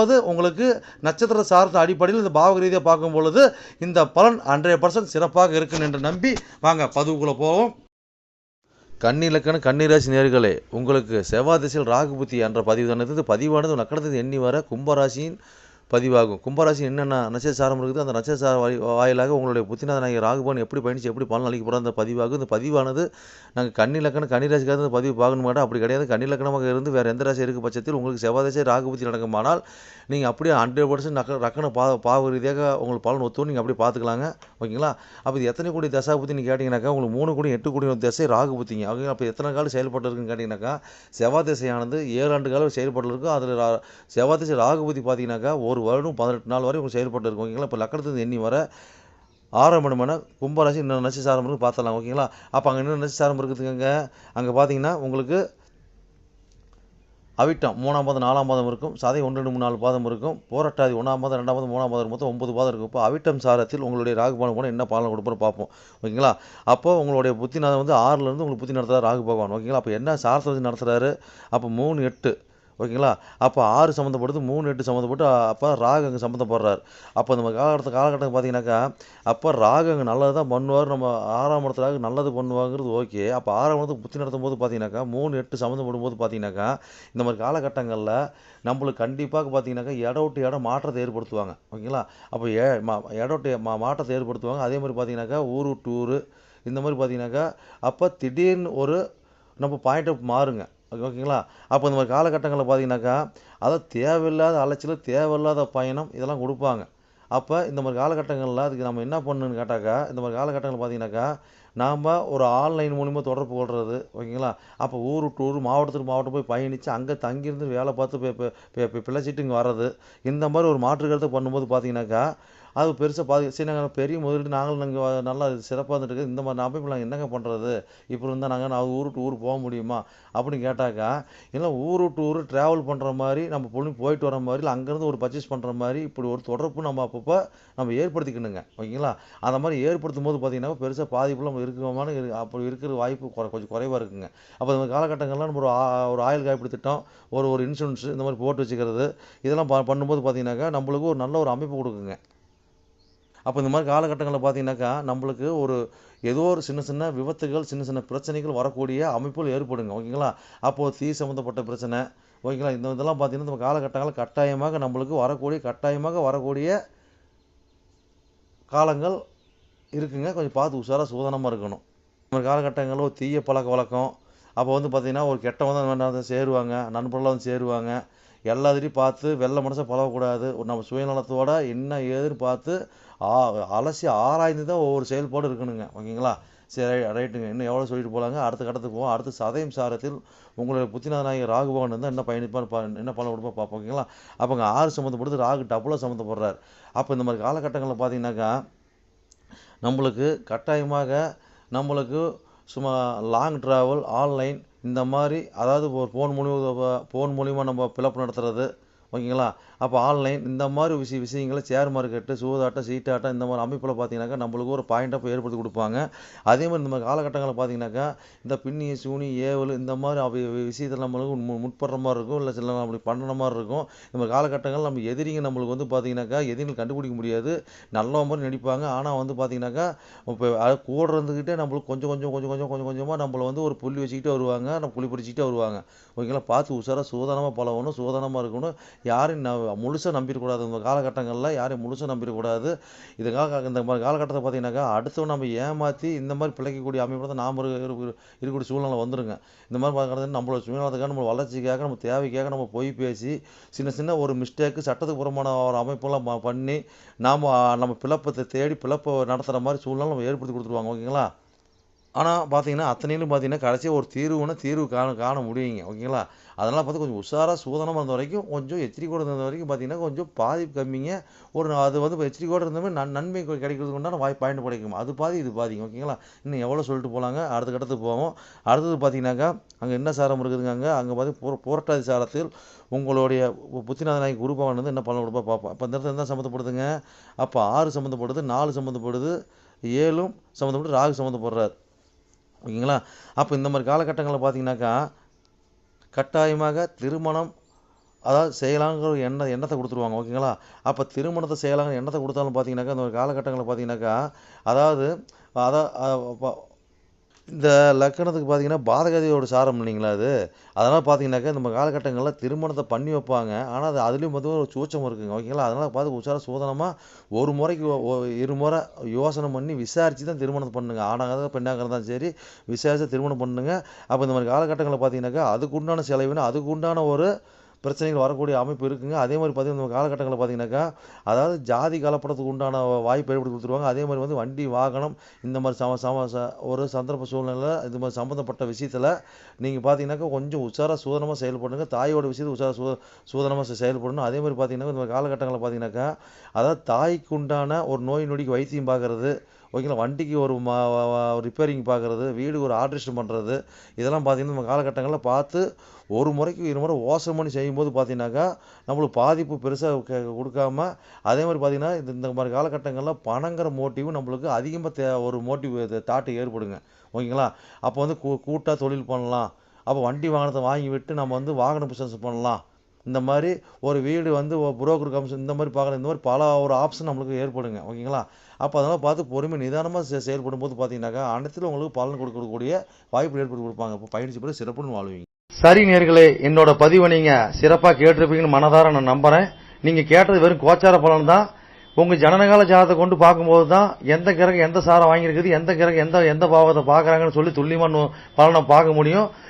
ரெண்டாவது உங்களுக்கு நட்சத்திர சார்ந்த அடிப்படையில் இந்த பாவக ரீதியாக பார்க்கும் பொழுது இந்த பலன் ஹண்ட்ரட் பர்சன்ட் சிறப்பாக இருக்கும் என்று நம்பி வாங்க பதிவுக்குள்ளே போவோம். கண்ணிலக்கண கண்ணீராசி நேர்களே உங்களுக்கு செவ்வாய் திசையில் ராகு புத்தி என்ற பதிவு தானது பதிவானது நக்கணத்தில் எண்ணி வர கும்பராசியின் பதிவாகும். கும்பராசி என்னென்ன நட்சத்திரம் இருக்குது. அந்த நட்சத்திர வாய் வாயிலாக உங்களுடைய புத்திநாதனாகிய ராகுபவன் எப்படி பயணிச்சு எப்படி பலன் அளிக்க போகிற அந்த பதிவாகும். இந்த பதிவானது நாங்கள் கன்னிலக்கணம் கன்னிராசிக்காக இந்த பதிவு பார்க்கணும் மாட்டோம் அப்படி கிடையாது. கன்னிலக்கணமாக இருந்து வேறு எந்த ராசி இருக்க பட்சத்தில் உங்களுக்கு செவ்வாதசை ராகுபுத்தி நடக்குமானால் நீங்கள் அப்படியே ஹண்ட்ரட் பர்சன்ட் நக்க ரக்கண பா பாவ ரீதியாக உங்களுக்கு பலன் ஒத்துவும் நீங்கள் அப்படியே பார்த்துக்கலாங்க ஓகேங்களா? அப்போ இது எத்தனை கோடி தசா புத்தின்னு கேட்டிங்கனாக்கா உங்களுக்கு மூணு கோடி எட்டு கோடி திசை ராகு புத்திங்க. அவங்க அப்போ எத்தனை காலம் செயல்பட்டு இருக்குன்னு கேட்டிங்கனாக்கா செவ்வாய் திசையானது ஏழு ஆண்டு காலம் செயல்பட்டுருக்கும் அதில் செவ்வாதசை செவ்வாய் திசை ராகு புத்தி பார்த்தீங்கன்னாக்கா ஒரு வருடம் பதினெட்டு நாள் வரை செயல்பட்டு இருக்கும் ஓகேங்களா? இப்போ லக்கணத்துக்கு எண்ணி வர ஆறாம் மணி கும்பராசி இன்னும் நட்சத்திரம் இருக்குது பார்த்தலாம் ஓகேங்களா? அப்போ அங்கே இன்னும் நட்சத்திரம் இருக்குதுங்க அங்கே பார்த்தீங்கன்னா உங்களுக்கு அவிட்டம் மூணாம் பாதம் நாலாம் பாதம் இருக்கும். சதை ஒன்று ரெண்டு மூணு நாலு பாதம் இருக்கும். போராட்டாதி ஒன்றாம் பாதம் ரெண்டாம் பாதம் மூணாம் பாதம் மொத்தம் ஒன்பது பாதம் இருக்கும். இப்போ அவிட்டம் சாரத்தில் உங்களுடைய ராகுபாலம் கூட என்ன பாலனை கொடுப்போம் பார்ப்போம் ஓகேங்களா? அப்போ உங்களுடைய புத்திநாதம் வந்து ஆறுலேருந்து உங்களுக்கு புத்தி நடத்துகிறார் ராகு பகவான் ஓகேங்களா? அப்போ என்ன சாரத்தை வச்சு நடத்துகிறாரு அப்போ மூணு எட்டு. ஓகேங்களா? அப்போ ஆறு சம்மந்தப்படுது மூணு எட்டு சம்மந்தப்பட்டு அப்போ ராகு அங்கே சம்மந்தப்படுறாரு அப்போ நம்ம காலகட்டத்து காலகட்டம் பார்த்தீங்கன்னாக்கா அப்போ ராகு அங்கே நல்லது தான் பண்ணுவார் நம்ம ஆறாம் இடத்துல நல்லது பண்ணுவாங்கிறது ஓகே. அப்போ ஆறாம் இடத்துக்கு புத்தி நடத்தும் போது பார்த்தீங்கன்னாக்கா மூணு எட்டு சம்மந்தப்படும் போது பார்த்தீங்கன்னாக்கா இந்த மாதிரி காலகட்டங்களில் நம்மளுக்கு கண்டிப்பாக பார்த்தீங்கன்னாக்கா இட விட்டு இடம் மாற்றத்தை ஏற்படுத்துவாங்க. ஓகேங்களா? அப்போ ஏ மா இட விட்டு மா மாற்றத்தை ஏற்படுத்துவாங்க. அதே மாதிரி பார்த்தீங்கன்னாக்கா ஊர் விட்டு ஊர் இந்த மாதிரி பார்த்தீங்கன்னாக்கா அப்போ திடீர்னு ஒரு நம்ம பாயிண்ட் ஆஃப் மாறுங்க. ஓகேங்களா? அப்போ இந்த மாதிரி காலகட்டங்களில் பார்த்தீங்கன்னாக்கா அதாவது தேவையில்லாத அலைச்சல் தேவையில்லாத பயணம் இதெல்லாம் கொடுப்பாங்க. அப்போ இந்த மாதிரி காலகட்டங்களில் அதுக்கு நம்ம என்ன பண்ணணுன்னு கேட்டாக்கா இந்த மாதிரி காலகட்டங்களில் பார்த்தீங்கன்னாக்கா நாம் ஒரு ஆன்லைன் மூலிமா தொடர்பு கொள்வது ஓகேங்களா? அப்போ ஊர் விட்டு ஊர் மாவட்டத்துக்கு மாவட்டம் போய் பயணித்து அங்கே தங்கியிருந்து வேலை பார்த்து பிழைச்சிட்டு இங்கே வர்றது இந்த மாதிரி ஒரு மாற்று கருத்தை பண்ணும்போது பார்த்தீங்கன்னாக்கா அது பெருசாக பாதி சரி நாங்கள் பெரிய முதலீடு நாங்களும் நாங்கள் நல்லா சிறப்பாக இருந்துட்டு இந்த மாதிரி அமைப்பு நாங்கள் என்னங்க பண்ணுறது இப்படி இருந்தால் நாங்கள் நான் ஊர் விட்டு ஊர் போக முடியுமா? அப்படின்னு கேட்டாக்கா இல்லை ஊர் விட்டு ஊர் ட்ராவல் பண்ணுற மாதிரி நம்ம பொண்ணு போயிட்டு வர மாதிரி இல்லை அங்கேருந்து ஒரு பர்ச்சேஸ் பண்ணுற மாதிரி இப்படி ஒரு தொடர்பு நம்ம அப்பப்போ நம்ம ஏற்படுத்திக்கணுங்க. ஓகேங்களா? அந்த மாதிரி ஏற்படுத்தும் போது பார்த்திங்கன்னா பெருசாக பாதிப்புலாம் நம்ம இருக்கமான இரு- அப்படி இருக்கிற வாய்ப்பு குறை கொஞ்சம் குறைவாக இருக்குங்க. அப்போ இந்த காலகட்டங்கள்லாம் நம்ம ஒரு ஆ- ஒரு ஆயுள் காப்பீடு திட்டம் ஒரு ஒரு இன்சூரன்ஸ் இந்த மாதிரி போட்டு வச்சுக்கிறது இதெல்லாம் ப- பண்ணும்போது பார்த்திங்கனாக்கா நம்மளுக்கு ஒரு நல்ல ஒரு அமைப்பு கொடுக்குங்க. அப்போ இந்த மாதிரி காலகட்டங்களில் பார்த்தீங்கன்னாக்கா நம்மளுக்கு ஒரு ஏதோ ஒரு சின்ன சின்ன விபத்துகள் சின்ன சின்ன பிரச்சனைகள் வரக்கூடிய அமைப்புகள் ஏற்படுங்க. ஓகேங்களா? அப்போது தீ சம்மந்தப்பட்ட பிரச்சனை ஓகேங்களா? இந்த இதெல்லாம் பார்த்தீங்கன்னா நம்ம காலகட்டங்களில் கட்டாயமாக நம்மளுக்கு வரக்கூடிய கட்டாயமாக வரக்கூடிய காலங்கள் இருக்குங்க. கொஞ்சம் பார்த்து உஷாராக சூதனமாக இருக்கணும். நம்ம காலகட்டங்களில் ஒரு தீய பழக்க வழக்கம். அப்போ வந்து பார்த்திங்கன்னா ஒரு கெட்டவங்க தான் வந்து சேருவாங்க நண்பர்களாக வந்து சேருவாங்க. எல்லாத்தையும் பார்த்து வெள்ள மனசை பழகக்கூடாது. ஒரு நம்ம சுயநலத்தோட என்ன ஏதுன்னு பார்த்து ஆ அலசி ஆராய்ந்து தான் ஒவ்வொரு செயல்பாடு இருக்கணுங்க. ஓகேங்களா? சரி ரைட்டுங்க. இன்னும் எவ்வளோ சொல்லிட்டு போகலாங்க அடுத்த கட்டத்துக்கு போவோம். அடுத்து சதயம் சாரத்தில் உங்களுடைய புத்திநாதனாகிய ராகுபவன் இருந்தால் என்ன பயணிப்பான்னு பா என்ன பலன் கொடுப்பா பார்ப்போம் ஓகேங்களா? அப்போங்க ஆறு சம்மந்தப்படுது ராகு டபுளாக சம்மந்தப்படுறார். அப்போ இந்த மாதிரி காலகட்டங்களில் பார்த்தீங்கன்னாக்கா நம்மளுக்கு கட்டாயமாக நம்மளுக்கு சும்மா லாங் ட்ராவல் ஆன்லைன் இந்த மாதிரி அதாவது ஒரு ஃபோன் மூலிமா ஃபோன் மூலிமா நம்ம பிளப்பு நடத்துறது ஓகேங்களா? அப்போ ஆன்லைன் இந்த மாதிரி விஷய விஷயங்களை ஷேர் மார்க்கெட்டு சூதாட்டம் சீட்டாட்டம் இந்த மாதிரி அமைப்பில் பார்த்தீங்கன்னாக்கா நம்மளுக்கு ஒரு பாயிண்ட் ஆஃப் ஏற்படுத்தி கொடுப்பாங்க. அதே மாதிரி இந்த மாதிரி காலகட்டங்களில் பார்த்தீங்கன்னாக்கா இந்த பின்னி சூனி ஏவல் இந்த மாதிரி அவை விஷயத்தில் நம்மளுக்கு முற்படுற மாதிரி இருக்கும். இல்லை சில அப்படி பண்ணுற மாதிரி இருக்கும். இந்த மாதிரி காலகட்டங்கள் நம்ம எதிரிங்க நம்மளுக்கு வந்து பார்த்தீங்கன்னாக்கா எதிரிகள் கண்டுபிடிக்க முடியாது. நல்ல மாதிரி நடிப்பாங்க. ஆனால் வந்து பார்த்தீங்கன்னாக்கா இப்போ அது கூட இருந்துக்கிட்டே நம்மளுக்கு கொஞ்சம் கொஞ்சம் கொஞ்சம் கொஞ்சம் கொஞ்சம் கொஞ்சமாக நம்மளை வந்து ஒரு புள்ளி வச்சுக்கிட்டே வருவாங்க. நம்ம புளி பிடிச்சிக்கிட்டே வருவாங்க. ஓகேங்களா? பார்த்து உஷாராக சூதானமாக பழகணும் சூதானமாக இருக்கணும். யாரும் நான் முழுசாக நம்பிடக்கூடாது. இந்த காலகட்டங்களில் யாரையும் முழுசாக நம்பிடக்கூடாது. இதுக்காக இந்த மாதிரி காலகட்டத்தை பார்த்தீங்கன்னாக்கா அடுத்தவன் நம்ம ஏமாற்றி இந்த மாதிரி பிழைக்கக்கூடிய அமைப்பு தான் நாம் இருக்க இருக்கக்கூடிய சூழ்நிலை வந்துருங்க. இந்த மாதிரி பார்க்குறது நம்மளோட சுயநலத்துக்காக நம்ம வளர்ச்சிக்காக நம்ம தேவைக்காக நம்ம போய் பேசி சின்ன சின்ன ஒரு மிஸ்டேக்கு சட்டத்துக்கு புறமான ஒரு அமைப்பெல்லாம் பண்ணி நாம் நம்ம பிழப்பத்தை தேடி பிழப்பை நடத்துகிற மாதிரி சூழ்நிலை நம்ம ஏற்படுத்தி கொடுத்துருவாங்க. ஓகேங்களா? ஆனால் பார்த்தீங்கன்னா அத்தனையிலும் பார்த்தீங்கன்னா கடைசியாக ஒரு தீர்வுன்னா தீர்வு காண காண முடியுங்க. ஓகேங்களா? அதனால் பார்த்து கொஞ்சம் உஷாராக சூதனமாக இருந்த வரைக்கும் கொஞ்சம் எச்சரிக்கையோடு இருந்த வரைக்கும் பார்த்தீங்கன்னா கொஞ்சம் பாதிப்பு கம்மிங்க. ஒரு அது வந்து எச்சரிக்கையோடு இருந்த மாதிரி நன் நன்மை கிடைக்கிறதுக்கு உண்டான வாய் பாயிண்ட் கிடைக்கும் அது பாதி இது பாதிங்க. ஓகேங்களா? இன்னும் எவ்வளோ சொல்லிட்டு போகலாங்க அடுத்த கட்டத்துக்கு போவோம். அடுத்தது பார்த்தீங்கன்னாக்கா அங்கே என்ன சாரம் இருக்குதுங்க அங்கே? அங்கே பார்த்து புர புரட்டாதி சாரத்தில் உங்களுடைய பு- குருபவன் வந்து என்ன பலன் கொடுப்பா பார்ப்போம் அப்போ இந்த இடத்துல என்ன சம்மந்தப்படுதுங்க? அப்போ ஆறு சம்மந்தப்படுது நாலு சம்மந்தப்படுது ஏழும் சம்மந்தப்பட்டு ராகு சம்மந்தப்படுறார். ஓகேங்களா? அப்போ இந்த மாதிரி காலகட்டங்களில் பார்த்தீங்கன்னாக்கா கட்டாயமாக திருமணம் அதாவது செய்யலாங்கிற ஒரு எண்ண எண்ணத்தை கொடுத்துருவாங்க ஓகேங்களா? அப்போ திருமணத்தை செய்யலாங்கிற எண்ணத்தை கொடுத்தாலும் பார்த்தீங்கன்னாக்கா அந்த ஒரு காலகட்டங்களில் பார்த்தீங்கன்னாக்கா அதாவது அதான் இந்த லக்கணத்துக்கு பார்த்தீங்கன்னா பாதகதியோட சாரம் இல்லைங்களா அது? அதனால் பார்த்தீங்கன்னாக்கா நம்ம காலகட்டங்களில் திருமணத்தை பண்ணி வைப்பாங்க. ஆனால் அது அதுலேயும் வந்து ஒரு சூச்சம் இருக்குங்க. ஓகேங்களா அதனால் பார்த்து உச்சார சூதனமாக ஒரு முறைக்கு இரு முறை இருமுறை யோசனை பண்ணி விசாரித்து தான் திருமணத்தை பண்ணுங்க. ஆணாக பெண்ணாக இருந்தாலும் சரி விசாரித்து திருமணம் பண்ணுங்க. அப்போ இந்த மாதிரி காலகட்டங்களில் பார்த்தீங்கன்னாக்கா அதுக்கு உண்டான அதுக்குண்டான அதுக்கு உண்டான ஒரு பிரச்சனைகள் வரக்கூடிய அமைப்பு இருக்குங்க. அதே மாதிரி பார்த்தீங்கன்னா இந்த காலகட்டங்களில் பார்த்தீங்கன்னாக்கா அதாவது ஜாதி கலப்படத்துக்கு உண்டான வாய்ப்பு ஏற்படுத்தி கொடுத்துருவாங்க. அதே மாதிரி வந்து வண்டி வாகனம் இந்த மாதிரி சம சம ச- ஒரு சந்தர்ப்ப சூழ்நிலை இது மாதிரி சம்மந்தப்பட்ட விஷயத்தில் நீங்கள் பார்த்தீங்கன்னாக்கா கொஞ்சம் உஷாராக சூதனமாக செயல்படுங்க. தாயோட விஷயத்தை உஷாரா சூ சூதனமாக செயல்படணும். அதே மாதிரி பார்த்தீங்கன்னா இந்த காலகட்டங்களில் பார்த்தீங்கன்னாக்கா அதாவது தாய்க்கு உண்டான ஒரு நோய் நொடிக்கு வைத்தியம் பார்க்குறது ஓகேங்களா? வண்டிக்கு ஒரு மா ரிப்பேரிங் பார்க்குறது வீடு ஒரு ஆல்ட்ரேஷன் பண்ணுறது இதெல்லாம் பார்த்தீங்கன்னா நம்ம காலகட்டங்களில் பார்த்து ஒரு முறைக்கு இரு முறை ஓசம் பண்ணி செய்யும்போது பார்த்தீங்கன்னாக்கா நம்மளுக்கு பாதிப்பு பெருசாக கொடுக்காம அதே மாதிரி பார்த்தீங்கன்னா இந்த இந்த மாதிரி காலகட்டங்களில் பணங்கிற மோட்டிவும் நம்மளுக்கு அதிகமாக தே ஒரு மோட்டிவ் தாட்டு ஏற்படுங்க. ஓகேங்களா? அப்போ வந்து கூ கூட்டாக தொழில் பண்ணலாம். அப்போ வண்டி வாகனத்தை வாங்கி விட்டு நம்ம வந்து வாகன பிஸ்னஸ் பண்ணலாம். இந்த மாதிரி ஒரு வீடு வந்து புரோக்கர் கமிஷன் இந்த மாதிரி பார்க்குற இந்த மாதிரி பல ஒரு ஆப்ஷன் நம்மளுக்கு ஏற்படுங்க ஓகேங்களா அப்போ அதெல்லாம் பார்த்து பொறுமை நிதானமாக செ செயல்படும் போது பார்த்தீங்கன்னாக்கா அனைத்திலும் உங்களுக்கு பலன் கொடுக்கக்கூடிய வாய்ப்பு ஏற்படுத்தி கொடுப்பாங்க. இப்போ பயிற்சி போய் சிறப்புன்னு வாழ்வீங்க. சரி நேர்களே என்னோட பதிவை நீங்கள் சிறப்பாக கேட்டிருப்பீங்கன்னு மனதார நான் நம்புகிறேன் நீங்கள் கேட்டது வெறும் கோச்சார பலன் தான். உங்கள் ஜனநகால ஜாதகத்தை கொண்டு பார்க்கும்போது தான் எந்த கிரகம் எந்த சாரம் வாங்கியிருக்குது எந்த கிரகம் எந்த எந்த பாவத்தை பார்க்குறாங்கன்னு சொல்லி துல்லியமான பலனை பார்க்க முடியும்.